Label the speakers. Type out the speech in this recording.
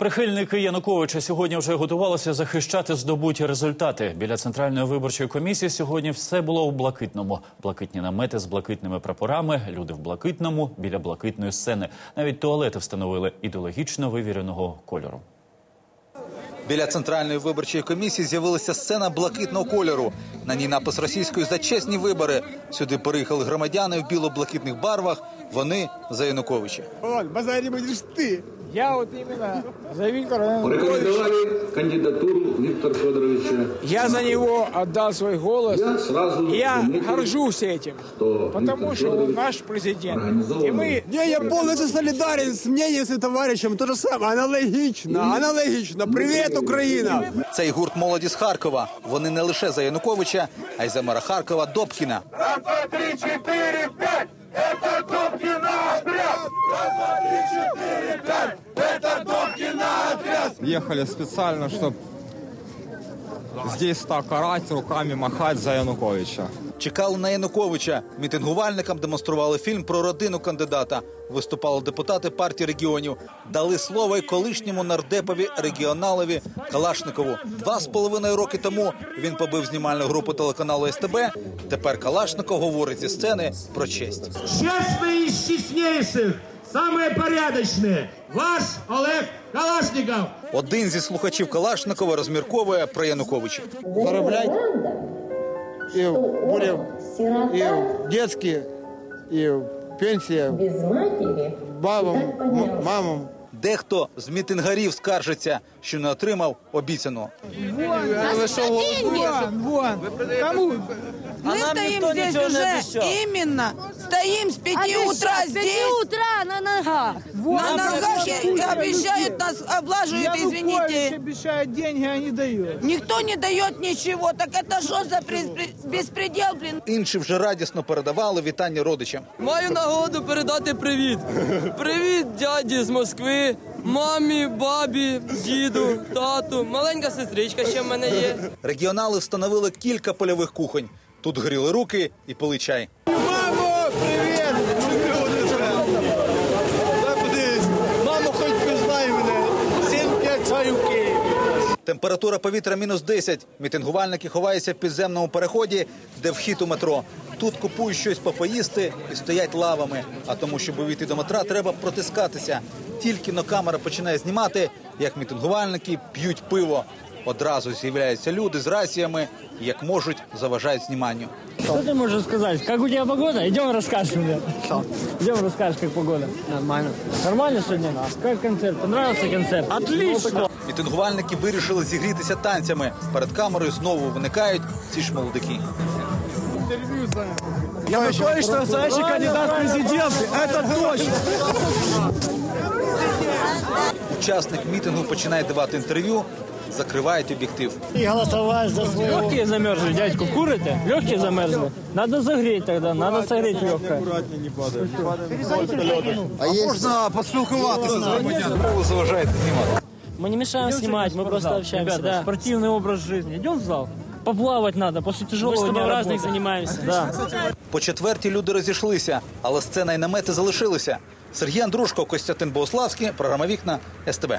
Speaker 1: Прихильники Януковича сьогодні вже готувалися захищати здобуті результати. Біля центральної виборчої комісії сьогодні все було у блакитному. Блакитні намети з блакитними прапорами, люди в блакитному біля блакитної сцени. Навіть туалети встановили ідеологічно вивіреного кольору.
Speaker 2: Біля центральної виборчої комісії з'явилася сцена блакитного кольору. На ній напис російською за чесні вибори. Сюди приїхали громадяни в біло-блакитних барвах. Вони за Януковича.
Speaker 3: Вот, базаре будешь ты. Я вот именно за Виктора Януковича.
Speaker 4: Рекомендовали кандидатуру Виктора Федоровича.
Speaker 3: Я за него отдал свой голос.
Speaker 4: Я сразу
Speaker 3: Я
Speaker 4: заметил,
Speaker 3: горжусь этим.
Speaker 4: что
Speaker 3: Потому
Speaker 4: Виктор
Speaker 3: что он
Speaker 4: Федорович
Speaker 3: наш президент.
Speaker 4: организованный.
Speaker 3: И мы...
Speaker 5: Не, я полностью солидарен с мнением с товарищем. То же самое, аналогично, аналогично. Привет, Украина!
Speaker 2: Цей гурт молоді з Харкова. Вони не лише за Януковича, а й за мера Харкова Добкіна.
Speaker 6: Ехали специально, чтобы здесь так орать, руками махать за Януковича.
Speaker 2: Чекали на Януковича. Мітингувальникам демонстрували фільм про родину кандидата. Виступали депутати партії регіонів. Дали слово й колишньому нардепові регіоналові Калашникову. Два з половиною роки тому він побив знімальну групу телеканалу СТБ. Тепер Калашников говорить зі сцени про честь.
Speaker 7: честные из честнейших, самые порядочные. Ваш Олег Калашников.
Speaker 2: Один зі слухачів Калашникова розмірковує про Януковича.
Speaker 5: Зараблять и будем и детские, и пенсия
Speaker 8: без матери.
Speaker 5: бабам, м- мамам.
Speaker 2: Дехто з мітингарів скаржиться, що не отримав обіцяного.
Speaker 3: Вон, вон. Кому?
Speaker 9: Мы стоим здесь уже именно, стоим с 5 утра здесь,
Speaker 8: утра на ногах.
Speaker 9: на ногах и и обещают нас, облаживают, извините.
Speaker 3: обещают деньги, а не дают.
Speaker 9: Никто не дает ничего, так это что за беспредел, блин?
Speaker 2: Інші вже радісно передавали вітання родичам.
Speaker 10: Маю нагоду передати привіт. Привіт дяді з Москви, мамі, бабі, діду, тату, маленька сестричка ще в мене є.
Speaker 2: Регіонали встановили кілька польових кухонь. Тут гріли руки і пили чай.
Speaker 5: Мамо, подивись. Мамо, хоч пізнай мене. 7-5 чаю в Києві.
Speaker 2: Температура повітря мінус 10. Мітингувальники ховаються в підземному переході, де вхід у метро. Тут купують щось попоїсти і стоять лавами. А тому, щоб увійти до метра, треба протискатися. Тільки но камера починає знімати, як мітингувальники п'ють пиво. Одразу з'являються люди з раціями, і, як можуть, заважають зніманню.
Speaker 11: Что ты можешь сказать? Как у тебя погода? Идем расскажешь мне. Идем расскажешь, как погода. Нормально. Нормально сегодня? Как концерт? Понравился концерт? Отлично.
Speaker 2: Мітингувальники вирішили зігрітися танцями. Перед камерою знову виникають ці ж молодики.
Speaker 5: Янукович настоящий кандидат в президенты. Это точно.
Speaker 2: Учасник мітингу починає давати інтерв'ю, закривають об'єктив.
Speaker 11: И голосовать за своего. Легкие замерзли, дядьку, курите? Легкие замерзли? Надо загреть тогда, надо согреть легкое.
Speaker 5: Можна поспілкуватися з громадянами.
Speaker 2: Ви заважаєте знімати.
Speaker 11: Мы не мешаем снимать, мы просто общаемся. Ребята, спортивный образ жизни. Идем в зал. Поплавать надо после тяжелого дня разных занимаемся. Да.
Speaker 2: По четвертій люди розійшлися, але сцена і намети залишилися. Сергій Андрушко, Костянтин Богославський, програма Вікна СТБ.